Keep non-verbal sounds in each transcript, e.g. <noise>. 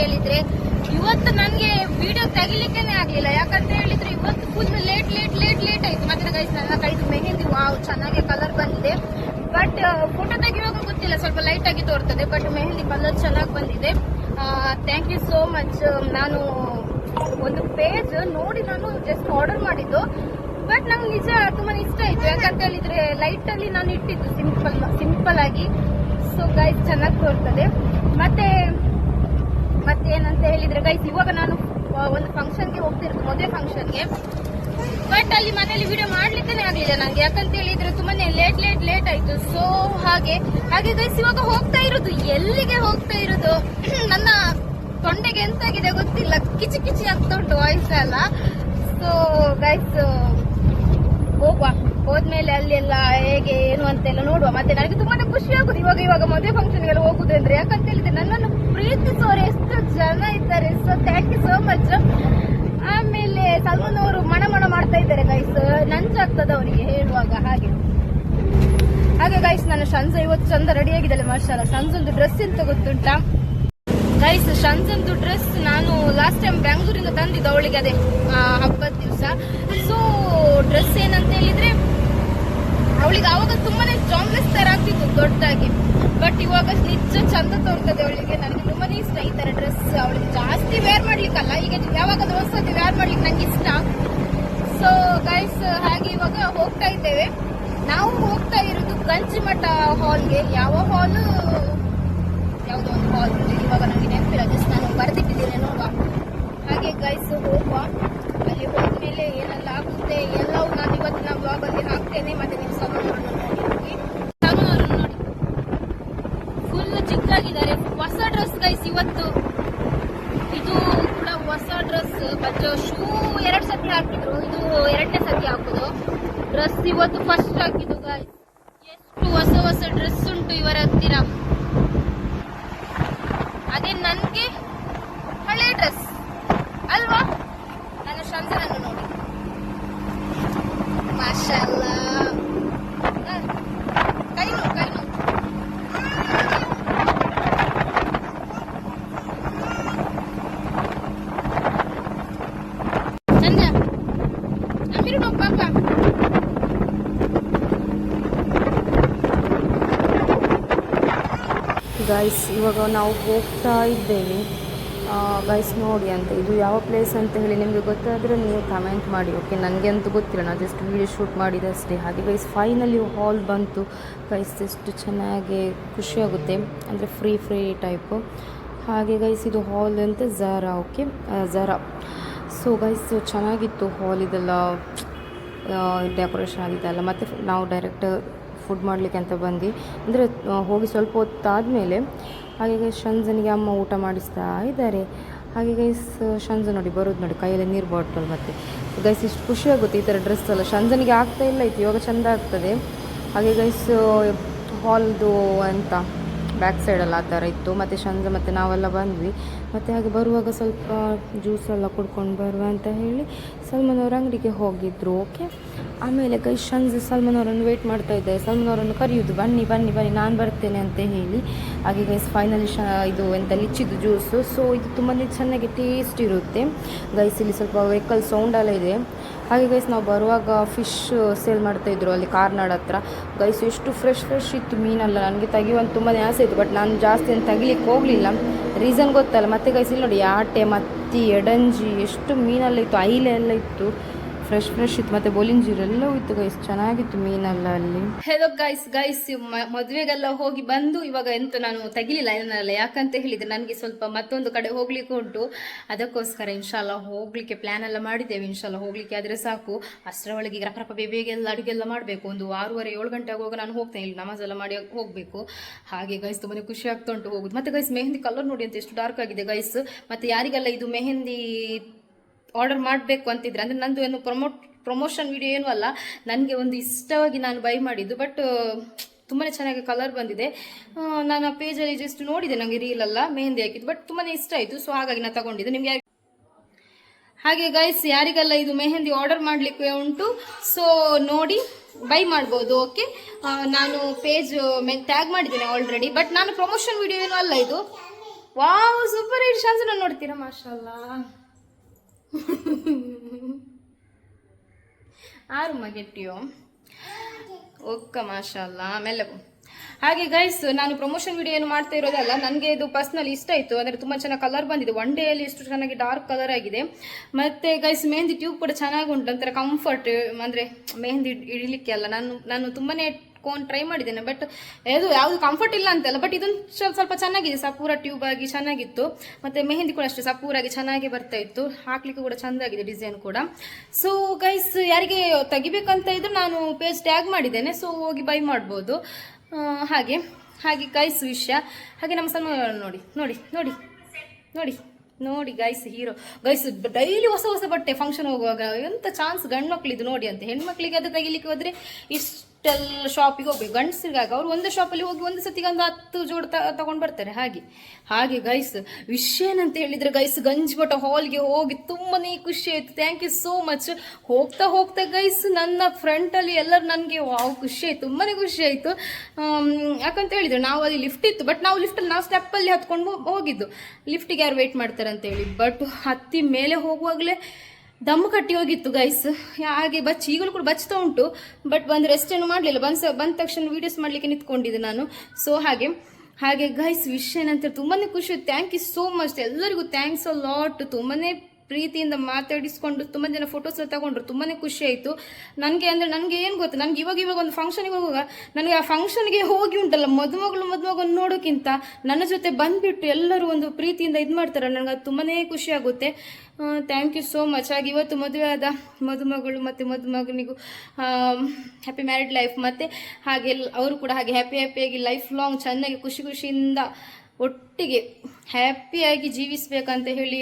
ಹೇಳಿದ್ರೆ, ಇವತ್ತು ನನಗೆ ವಿಡಿಯೋ ತೆಗಿಲಿಕ್ಕೇನೆ ಆಗ್ಲಿಲ್ಲ. ಯಾಕಂತ ಹೇಳಿದ್ರೆ ಇವತ್ತು full late late late late ಆಯ್ತು. ಮತ್ತೆ ಗೈಸ್ ನನ್ನ ಕೈದು ಮೆಹಂದಿ ವಾವ್ ಚೆನ್ನಾಗಿ ಕಲರ್ ಬಂದಿದೆ. ಬಟ್ ಫೋಟೋ ತೆಗಿಯುವಾಗ ಗೊತ್ತಿಲ್ಲ. ಸ್ವಲ್ಪ ಲೈಟ್ ಆಗಿ ತೋರ್ತದೆ. ಬಟ್ ಮೆಹಂದಿ ಕಲರ್ ಚೆನ್ನಾಗಿ ಬಂದಿದೆ. ಥ್ಯಾಂಕ್ ಯು ಸೋ ಮಚ್ ನಾನು ಒಂದು ಪೇಜ್ ನೋಡಿ ನಾನು ಜಸ್ಟ್ ಆರ್ಡರ್ ಮಾಡಿದ್ದು. ಬಟ್ ನಂಗೆ ನಿಜ ತುಂಬಾ ಇಷ್ಟ ಆಯ್ತು. ಯಾಕಂತ ಹೇಳಿದ್ರೆ ಲೈಟ್ ಅಲ್ಲಿ ನಾನು ಇಟ್ಟಿದ್ದು ಸಿಂಪಲ್ ಸಿಂಪಲ್ ಆಗಿ. ಸೊ ಗೈಸ್ ಚೆನ್ನಾಗಿ ತೋರ್ತದೆ. ಮತ್ತೆ ಮತ್ತೆ ಏನಂತ ಹೇಳಿದ್ರೆ ಗೈಸ್ ಇವಾಗ ನಾನು ಒಂದು ಫಂಕ್ಷನ್ಗೆ ಹೋಗ್ತಿರೋದು, ಮದುವೆ ಫಂಕ್ಷನ್ಗೆ ಬಟ್ ಅಲ್ಲಿ ಮನೇಲಿ ವಿಡಿಯೋ ಮಾಡ್ಲಿಕ್ಕೆ ಆಗ್ಲಿಲ್ಲ ನಂಗೆ. ಯಾಕಂತ ಹೇಳಿದ್ರೆ ತುಂಬಾನೇ ಲೇಟ್ ಲೇಟ್ ಲೇಟ್ ಆಯ್ತು. ಸೊ ಹಾಗೆ ಹಾಗೆ ಗೈಸ್ ಇವಾಗ ಹೋಗ್ತಾ ಇರೋದು. ಎಲ್ಲಿಗೆ ಹೋಗ್ತಾ ಇರೋದು? <clears throat> ನನ್ನ ತೊಂಡೆಗೆ ಎಂತಾಗಿದೆ ಗೊತ್ತಿಲ್ಲ. ಕಿಚಿ ಕಿಚಿ ಆಗ್ತಾ ಉಂಟು ವಾಯ್ಸ್ ಎಲ್ಲ. ಸೊ ಗೈಸ್ ಹೋಗುವ. ಹೋದ್ಮೇಲೆ ಅಲ್ಲಿ ಎಲ್ಲ ಹೇಗೆ, ಏನು ಅಂತೆಲ್ಲ ನೋಡುವ. ಮತ್ತೆ ನನಗೆ ತುಂಬಾನೇ ಖುಷಿ ಆಗುದು ಇವಾಗ ಇವಾಗ ಮದುವೆ ಫಂಕ್ಷನ್ಗೆಲ್ಲ ಹೋಗುದು ಅಂದ್ರೆ ಯಾಕಂತ ಹೇಳಿದ್ರೆ ನನ್ನನ್ನು ಪ್ರೀತಿಸೋರು ಎಷ್ಟು ಜನ ಇದ್ದಾರೆ so thank you so much ಆಮೇಲೆ ಸಲ್ಮಾನ್ ಅವರು ಮಣ ಮಣ ಮಾಡ್ತಾ ಇದ್ದಾರೆ ಗೈಸ್ ನಂಜಾಗ್ತದ ಅವರಿಗೆ ಹೇಳುವಾಗ ಹಾಗೆ. ಹಾಗೆ ಗೈಸ್ ನಾನು ಶಂಜ ಇವತ್ತು ಚಂದ ರೆಡಿ ಆಗಿದ್ದಲ್ಲ ಮಾರ್ಷಾಲ ಶಂಜೊಂದು ಡ್ರೆಸ್ ಎಂತ ಗೊತ್ತುಂಟ? ಗೈಸ್ ಶಂಜಂದು ಡ್ರೆಸ್ ನಾನು ಲಾಸ್ಟ್ ಟೈಮ್ ಬೆಂಗಳೂರಿಂದ ತಂದಿದ್ದು ಅವಳಿಗೆ ಅದೇ ಹಬ್ಬದ ದಿವಸ. ಸೊ ಡ್ರೆಸ್ ಏನಂತ ಹೇಳಿದ್ರೆ, ಅವಳಿಗೆ ಅವಾಗ ತುಂಬಾನೇ ಜಾಮ್ಲೆಸ್ ತರ ಆಗ್ತಿತ್ತು, ದೊಡ್ಡದಾಗಿ. ಬಟ್ ಇವಾಗ ನಿಜ ಚಂದ ತೋರ್ತದೆ ಅವಳಿಗೆ. ನನಗೆ ತುಂಬಾನೇ ಇಷ್ಟ ಈ ತರ ಡ್ರೆಸ್ ಅವಳಿಗೆ ಜಾಸ್ತಿ ವೇರ್ ಮಾಡ್ಲಿಕ್ಕಲ್ಲ. ಈಗ ಯಾವಾಗ ಹೊಸತಿ ವೇರ್ ಮಾಡ್ಲಿಕ್ಕೆ ನಂಗೆ ಇಷ್ಟ. ಸೊ ಗೈಸ್ ಹಾಗೆ ಇವಾಗ ಹೋಗ್ತಾ ಇದ್ದೇವೆ. ನಾವು ಹೋಗ್ತಾ ಇರೋದು ಗಂಜಿಮಠ ಹಾಲ್ಗೆ ಯಾವ ಹಾಲ್ ಯಾವುದೋ ಒಂದು ಹಾಲ್ ಇವಾಗ ನನಗೆ ನೆನಪಿಲ್ಲ ಜಸ್ಟ್ ನಾನು ಬರೆದಿಟ್ಟಿದ್ದೇನೆ ನೋಡುವ. ಹಾಗೆ ಗೈಸ್ ಹೋಗುವ. ಅಲ್ಲಿ ಹೋದ್ಮೇಲೆ ಏನೆಲ್ಲ ಆಗುತ್ತೆ, ಎಲ್ಲವೂ ನಾನು ಇವತ್ತಿನ ಬ್ಲಾಗ್ ಅಲ್ಲಿ ಹಾಕ್ತೇನೆ, ಮತ್ತೆ ನೀವು ಸಮಾಧಾನ ಸಲೂನ್ ನೋಡಿ ಫುಲ್ ಚಿಕ್ಕಾಗಿದ್ದಾರೆ ಹೊಸ ಡ್ರೆಸ್ ಗೈಸ್ ಇವತ್ತು ಇದು ಕೂಡ ಹೊಸ ಡ್ರೆಸ್ ಬಟ್ ಶೂ ಎರಡ್ ಸತಿ ಹಾಕಿದ್ರು. ಇದು ಎರಡನೇ ಸತಿ ಹಾಕುದು. ಡ್ರೆಸ್ ಇವತ್ತು ಫಸ್ಟ್ ಹಾಕಿದ್ದು ಗೈಸ್ ಎಷ್ಟು ಹೊಸ ಹೊಸ ಡ್ರೆಸ್ ಉಂಟು ಇವರ ಹತ್ತಿರ. ಅದೇ ನನ್ಗೆ ಹಳೆ ಡ್ರೆಸ್ ಅಲ್ವಾ? ನನ್ನ ಶಂಕರನ್ನು ನೋಡಿ. ಮಾಷಲ್ಲ ಕೈ ನೋವು ಕೈ ನೋವು ಚಂದ ಅಮೀರು ನೋವು ಪಾಪ ಗೈಸ್ ಇವಾಗ ನಾವು ಹೋಗ್ತಾ ಇದ್ದೇವೆ. ಗೈಸ್ ನೋಡಿ ಅಂತ, ಇದು ಯಾವ ಪ್ಲೇಸ್ ಅಂತ ಹೇಳಿ ನಿಮಗೆ ಗೊತ್ತಾದರೆ ನೀವು ಕಮೆಂಟ್ ಮಾಡಿ ಓಕೆ ನನಗೆ ಅಂತೂ ಗೊತ್ತಿಲ್ಲ, ನಾನು ಜಸ್ಟ್ ವೀಡಿಯೋ ಶೂಟ್ ಮಾಡಿದಷ್ಟೇ ಹಾಗೆ ಗೈಸ್ ಫೈನಲಿ ಹಾಲ್ ಬಂತು. ಗೈಸ್ ಎಷ್ಟು ಚೆನ್ನಾಗಿ ಖುಷಿಯಾಗುತ್ತೆ ಅಂದರೆ ಫ್ರೀ ಫ್ರೀ ಟೈಪು ಹಾಗೆ ಗೈಸ್ ಇದು ಹಾಲ್ ಅಂತ Zara okay Zara so guys ಚೆನ್ನಾಗಿತ್ತು ಹಾಲ್ ಇದೆಲ್ಲ. ಡೆಕೋರೇಷನ್ ಆಗಿದೆ ಅಲ್ಲ. ಮತ್ತು ನಾವು ಡೈರೆಕ್ಟ್ ಫುಡ್ ಮಾಡಲಿಕ್ಕೆ ಅಂತ ಬಂದು ಅಂದರೆ ಹೋಗಿ ಸ್ವಲ್ಪ ಹೊತ್ತಾದಮೇಲೆ ಹಾಗೆ ಶಂಜನಿಗೆ ಅಮ್ಮ ಊಟ ಮಾಡಿಸ್ತಾ ಇದ್ದಾರೆ. ಹಾಗೆ ಗೈಸ್ ಶಂಜು ನೋಡಿ ಬರೋದು ನೋಡಿ, ಕೈಯಲ್ಲಿ ನೀರು ಬಾಟಲ್ ಮತ್ತೆ. ಗೈಸ್ ಇಷ್ಟು ಖುಷಿ ಆಗುತ್ತೆ ಈ ಥರ ಡ್ರೆಸ್ ಎಲ್ಲ. ಶಂಜನಿಗೆ ಆಗ್ತಾ ಇಲ್ಲ, ಇತ್ತು. ಇವಾಗ ಚೆಂದ ಆಗ್ತದೆ. ಹಾಗೆ ಗೈಸ್ ಹಾಲ್ದು ಅಂತ. ಬ್ಯಾಕ್ ಸೈಡಲ್ಲಿ ಆ ಥರ ಇತ್ತು. ಮತ್ತು ಸಂಜೆ ಮತ್ತು ನಾವೆಲ್ಲ ಬಂದ್ವಿ. ಮತ್ತು ಹಾಗೆ ಬರುವಾಗ ಸ್ವಲ್ಪ ಜ್ಯೂಸ್ ಎಲ್ಲ ಕುಡ್ಕೊಂಡು ಬರುವ ಅಂತ ಹೇಳಿ ಸಲ್ಮಾನ್ ಅವ್ರ ಅಂಗಡಿಗೆ ಹೋಗಿದ್ರು ಓಕೆ ಆಮೇಲೆ ಕೈ ಸಂಜೆ ಸಲ್ಮಾನ್ ಅವರನ್ನು ವೆಯ್ಟ್ ಮಾಡ್ತಾ ಇದ್ದೆ ಸಲ್ಮಾನ್ ಅವರನ್ನು ಕರೆಯುವುದು ಬನ್ನಿ ಬನ್ನಿ ಬನ್ನಿ, ನಾನು ಬರ್ತೇನೆ ಅಂತ ಹೇಳಿ. ಹಾಗೆ ಗೈಸ್ ಫೈನಲಿ ಶ ಇದು ಎಂತ ಲಿಚ್ಚಿದ್ದು ಜ್ಯೂಸು ಸೊ ಇದು ತುಂಬಾ ಚೆನ್ನಾಗಿ ಟೇಸ್ಟ್ ಇರುತ್ತೆ. ಗೈಸ್ ಇಲ್ಲಿ ಸ್ವಲ್ಪ ವೆಹಿಕಲ್ ಸೌಂಡ್ ಎಲ್ಲ ಇದೆ. ಹಾಗೆ ಗೈಸ್ ನಾವು ಬರುವಾಗ ಫಿಶ್ ಸೇಲ್ ಮಾಡ್ತಾಯಿದ್ರು ಅಲ್ಲಿ ಕಾರ್ನಾಡ್ ಹತ್ರ. ಗೈಸ್ ಎಷ್ಟು ಫ್ರೆಶ್ ಫ್ರೆಶ್ ಇತ್ತು ಮೀನಲ್ಲ. ನನಗೆ ತೆಗಿಯುವಂತ ತುಂಬಾ ಆಸೆ ಇತ್ತು ಬಟ್ ನಾನು ಜಾಸ್ತಿ ಏನು ತೆಗಿಲಿಕ್ಕೆ ಹೋಗಲಿಲ್ಲ. ರೀಸನ್ ಗೊತ್ತಲ್ಲ. ಮತ್ತೆ ಗೈಸ್ ಇಲ್ಲಿ ನೋಡಿ ಆಟೆ, ಮತ್ತಿ, ಎಡಂಜಿ, ಎಷ್ಟು ಮೀನೆಲ್ಲ ಇತ್ತು ಐಲೆ ಎಲ್ಲ ಇತ್ತು. ಫ್ರೆಶ್ ಫ್ರೆಶ್ ಇತ್ತು. ಮತ್ತೆ ಮತ್ತು ಎಲ್ಲವೂ ಇತ್ತು ಗೈಸ್ ಚೆನ್ನಾಗಿತ್ತು ಮೀನೆಲ್ಲ ಅಲ್ಲಿ. ಹೆಲೋ ಗೈಸ್ ಗೈಸ್ ಮದುವೆಗೆಲ್ಲ ಹೋಗಿ ಬಂದು ಇವಾಗ ಎಂತ ನಾನು ತೆಗಿಲಿಲ್ಲ ಏನಲ್ಲ. ಯಾಕಂತ ಹೇಳಿದ್ರೆ ನನಗೆ ಸ್ವಲ್ಪ ಮತ್ತೊಂದು ಕಡೆ ಹೋಗ್ಲಿಕ್ಕೆ ಉಂಟು. ಅದಕ್ಕೋಸ್ಕರ ಇನ್ಶಾಲ್ಲ ಹೋಗ್ಲಿಕ್ಕೆ ಪ್ಲಾನ್ ಎಲ್ಲ ಮಾಡಿದ್ದೇವೆ. ಇನ್ಶಾಲ್ಲ ಹೋಗ್ಲಿಕ್ಕೆ ಆದ್ರೆ ಸಾಕು. ಅಷ್ಟರ ಒಳಗೆ ಈಗ ರಪ್ಪ ಅಡುಗೆ ಎಲ್ಲ ಮಾಡಬೇಕು. ಒಂದು ಆರೂವರೆ, ಏಳು ಗಂಟೆ ಆಗುವಾಗ ನಾನು ಹೋಗ್ತೇನೆ. ಇಲ್ಲಿ ನಮಾಜ್ ಎಲ್ಲ ಮಾಡಿ ಹೋಗಬೇಕು. ಹಾಗೆ ಗೈಸ್ ತುಂಬಾ ಖುಷಿ ಆಗ್ತಾ ಉಂಟು ಹೋಗುದು. ಮತ್ತೆ ಗೈಸ್ ಮೆಹಂದಿ ಕಲರ್ ನೋಡಿ ಅಂತ ಎಷ್ಟು ಡಾರ್ಕ್ ಆಗಿದೆ ಗೈಸ್ ಮತ್ತೆ ಯಾರಿಗೆಲ್ಲ ಇದು ಮೆಹಂದಿ ಆರ್ಡರ್ ಮಾಡಬೇಕು ಅಂತಿದ್ರೆ. ಅಂದರೆ ನಂದು ಏನು ಪ್ರಮೋಟ್ ಪ್ರಮೋಷನ್ ವಿಡಿಯೋ ಏನೂ ಅಲ್ಲ. ನನಗೆ ಒಂದು ಇಷ್ಟವಾಗಿ ನಾನು ಬೈ ಮಾಡಿದ್ದು. ಬಟ್ ತುಂಬಾ ಚೆನ್ನಾಗಿ ಕಲರ್ ಬಂದಿದೆ. ನಾನು ಆ ಪೇಜಲ್ಲಿ ಜಸ್ಟ್ ನೋಡಿದೆ. ನನಗೆ ಅಲ್ಲ ಮೆಹಂದಿ ಹಾಕಿದ್ದು. ಬಟ್ ತುಂಬಾ ಇಷ್ಟ ಆಯಿತು. ಸೊ ಹಾಗಾಗಿ ನಾನು ತಗೊಂಡಿದ್ದೆ. ನಿಮಗೆ ಹಾಗೆ ಗೈಸ್ ಯಾರಿಗೆಲ್ಲ ಇದು ಮೆಹಂದಿ ಆರ್ಡರ್ ಮಾಡಲಿಕ್ಕೆ ಉಂಟು. ಸೊ ನೋಡಿ ಬೈ ಮಾಡ್ಬೋದು. ಓಕೆ ನಾನು ಪೇಜ್ ಟ್ಯಾಗ್ ಮಾಡಿದ್ದೇನೆ ಆಲ್ರೆಡಿ ಬಟ್ ನಾನು ಪ್ರಮೋಷನ್ ವಿಡಿಯೋ ಏನೂ ಅಲ್ಲ ಇದು. ವಾವ್ ಸೂಪರ್ ಹಿಟ್ ನಾನು ನೋಡ್ತೀರಾ? ಮಾಷಲ್ಲ ಆರು ಮಗೆಟ್ಟಿಯೋ? ಒಕ್ಕ ಮಾಷಲ್ಲ ಆಮೇಲೆ ಹಾಗೆ ಗೈಸ್ ನಾನು ಪ್ರಮೋಷನ್ ವಿಡಿಯೋ ಏನು ಮಾಡ್ತಾ ಇರೋದಲ್ಲ, ನನಗೆ ಇದು ಪರ್ಸ್ನಲ್ ಇಷ್ಟ ಆಯಿತು. ಅಂದರೆ ತುಂಬ ಚೆನ್ನಾಗಿ ಕಲರ್ ಬಂದಿದೆ. ಒನ್ ಡೇಯಲ್ಲಿ ಎಷ್ಟು ಚೆನ್ನಾಗಿ ಡಾರ್ಕ್ ಕಲರ್ ಆಗಿದೆ. ಮತ್ತು ಗೈಸ್ ಮೆಹಂದಿ ಟ್ಯೂಬ್ ಕೂಡ ಚೆನ್ನಾಗಿ ಉಂಟು. ಒಂಥರ ಕಂಫರ್ಟ್ ಅಂದರೆ ಮೆಹಂದಿ ಇಡಲಿಕ್ಕೆ ಅಲ್ಲ. ನಾನು ನಾನು ತುಂಬಾ ಇಟ್ಕೊಂಡು ಟ್ರೈ ಮಾಡಿದ್ದೇನೆ. ಬಟ್ ಇದು ಯಾವುದು ಕಂಫರ್ಟ್ ಇಲ್ಲ ಅಂತಲ್ಲ. ಬಟ್ ಇದೊಂದು ಸ್ವಲ್ಪ ಸ್ವಲ್ಪ ಚೆನ್ನಾಗಿದೆ. ಸಪೂರ ಟ್ಯೂಬ್ ಆಗಿ ಚೆನ್ನಾಗಿತ್ತು. ಮತ್ತು ಮೆಹಂದಿ ಕೂಡ ಅಷ್ಟೇ ಸಪೂರಾಗಿ ಚೆನ್ನಾಗಿ ಬರ್ತಾ ಇತ್ತು. ಹಾಕ್ಲಿಕ್ಕೆ ಕೂಡ ಚೆಂದಾಗಿದೆ ಡಿಸೈನ್ ಕೂಡ. ಸೊ ಗೈಸ್ ಯಾರಿಗೆ ತೆಗಿಬೇಕಂತ ಇದ್ರು ನಾನು ಪೇಜ್ ಟ್ಯಾಗ್ ಮಾಡಿದ್ದೇನೆ. ಸೊ ಹೋಗಿ ಬೈ ಮಾಡ್ಬೋದು. ಹಾಗೆ. ಹಾಗೆ ಗೈಸ್ ವಿಷಯ. ಹಾಗೆ ನಮ್ಮ ಸಲ್ಮಾನ್ ನೋಡಿ. ನೋಡಿ ನೋಡಿ. ನೋಡಿ. ನೋಡಿ ಗೈಸ್ ಹೀರೋ ಗೈಸ್ ಡೈಲಿ ಹೊಸ ಹೊಸ ಬಟ್ಟೆ ಫಂಕ್ಷನ್ ಹೋಗುವಾಗ ಎಂತ ಚಾನ್ಸ್ ಗಂಡು ಮಕ್ಕಳಿದ್ದು ನೋಡಿ ಅಂತ. ಹೆಣ್ಮಕ್ಳಿಗೆ ಅದು ತೆಗಿಲಿಕ್ಕೆ ಹೋದ್ರೆ ಇಷ್ಟೆಲ್ಲ ಶಾಪಿಗೆ ಹೋಗ್ಬೇಕು. ಗಂಡಸರಿಗಾಗ ಅವ್ರು ಒಂದು ಶಾಪಲ್ಲಿ ಹೋಗಿ ಒಂದು ಸತಿಗೆ ಒಂದು ಹತ್ತು ಜೋಡ್ ತಗೊಂಡು ಬರ್ತಾರೆ. ಹಾಗೆ. ಹಾಗೆ ಗೈಸ್ ವಿಷಯ ಏನಂತ ಹೇಳಿದ್ರೆ ಗೈಸ್ ಗಂಜ್ಬಟ್ಟ ಹಾಲ್ಗೆ ಹೋಗಿ ತುಂಬನೇ ಖುಷಿ ಆಯ್ತು. ಥ್ಯಾಂಕ್ ಯು ಸೋ ಮಚ್ ಹೋಗ್ತಾ ಹೋಗ್ತಾ ಗೈಸ್ ನನ್ನ ಫ್ರಂಟಲ್ಲಿ ಎಲ್ಲರೂ ನನಗೆ ವಾವ್ ಖುಷಿ ಆಯ್ತು. ತುಂಬಾನೇ ಖುಷಿ ಆಯ್ತು. ಯಾಕಂತ ಹೇಳಿದ್ರು ನಾವು ಅಲ್ಲಿ ಲಿಫ್ಟ್ ಇತ್ತು ಬಟ್ ನಾವು ಲಿಫ್ಟಲ್ಲಿ ನಾವು ಸ್ಟೆಪ್ಪಲ್ಲಿ ಹತ್ಕೊಂಡು ಹೋಗಿದ್ದು. ಲಿಫ್ಟಿಗೆ ಯಾರು ವೇಟ್ ಮಾಡ್ತಾರೆ ಅಂತ ಹೇಳಿ. ಬಟ್ ಹತ್ತಿ ಮೇಲೆ ಹೋಗುವಾಗಲೇ ದಮ್ಮು ಕಟ್ಟಿ ಹೋಗಿತ್ತು ಗೈಸ್ ಹಾಗೆ ಬಚ್ಚಿ, ಈಗಲೂ ಕೂಡ ಬಚ್ತಾ ಉಂಟು. ಬಟ್ ಒಂದು ರೆಸ್ಟ್ ಏನು ಮಾಡಲಿಲ್ಲ. ಬಂದ ಬಂದ ತಕ್ಷಣ ವೀಡಿಯೋಸ್ ಮಾಡಲಿಕ್ಕೆ ನಿಂತ್ಕೊಂಡಿದ್ದೆ ನಾನು. ಸೊ ಹಾಗೆ ಹಾಗೆ ಗೈಸ್ ವಿಷಯ ಏನಂತ ತುಂಬಾನೇ ಖುಷಿ. ಥ್ಯಾಂಕ್ ಯು ಸೋ ಮಚ್ ಎಲ್ಲರಿಗೂ ಥ್ಯಾಂಕ್ಸ್ ಅ ಲಾಟ್ ತುಂಬಾನೇ ಪ್ರೀತಿಯಿಂದ ಮಾತಾಡಿಸ್ಕೊಂಡು ತುಂಬ ಜನ ಫೋಟೋಸ್ ಎಲ್ಲ ತಗೊಂಡ್ರು. ತುಂಬಾನೇ ಖುಷಿ ಆಯಿತು. ನನಗೆ ಅಂದರೆ ನನಗೆ ಏನು ಗೊತ್ತು? ನನಗೆ ಇವಾಗ ಇವಾಗ ಒಂದು ಫಂಕ್ಷನಿಗೆ ಹೋಗುವಾಗ ನನಗೆ ಆ ಫಂಕ್ಷನ್ಗೆ ಹೋಗಿ ಉಂಟಲ್ಲ, ಮದುಮಗಳು ಮದುಮಗನ್ನು ನೋಡೋಕ್ಕಿಂತ ನನ್ನ ಜೊತೆ ಬಂದುಬಿಟ್ಟು ಎಲ್ಲರೂ ಒಂದು ಪ್ರೀತಿಯಿಂದ ಇದು ಮಾಡ್ತಾರೆ. ನನಗೆ ಅದು ತುಂಬಾನೇ ಖುಷಿ ಆಗುತ್ತೆ. ಥ್ಯಾಂಕ್ ಯು ಸೋ ಮಚ್ ಆಗಿ ಇವತ್ತು ಮದುವೆ ಆದ ಮದುಮಗಳು ಮತ್ತು ಮದುಮಗನಿಗೂ ಹ್ಯಾಪಿ ಮ್ಯಾರಿಡ್ ಲೈಫ್ ಮತ್ತು ಹಾಗೆ ಅವರು ಕೂಡ ಹಾಗೆ ಹ್ಯಾಪಿ ಹ್ಯಾಪಿಯಾಗಿ ಲೈಫ್ ಲಾಂಗ್ ಚೆನ್ನಾಗಿ ಖುಷಿ ಖುಷಿಯಿಂದ ಒಟ್ಟಿಗೆ ಹ್ಯಾಪಿಯಾಗಿ ಜೀವಿಸಬೇಕಂತ ಹೇಳಿ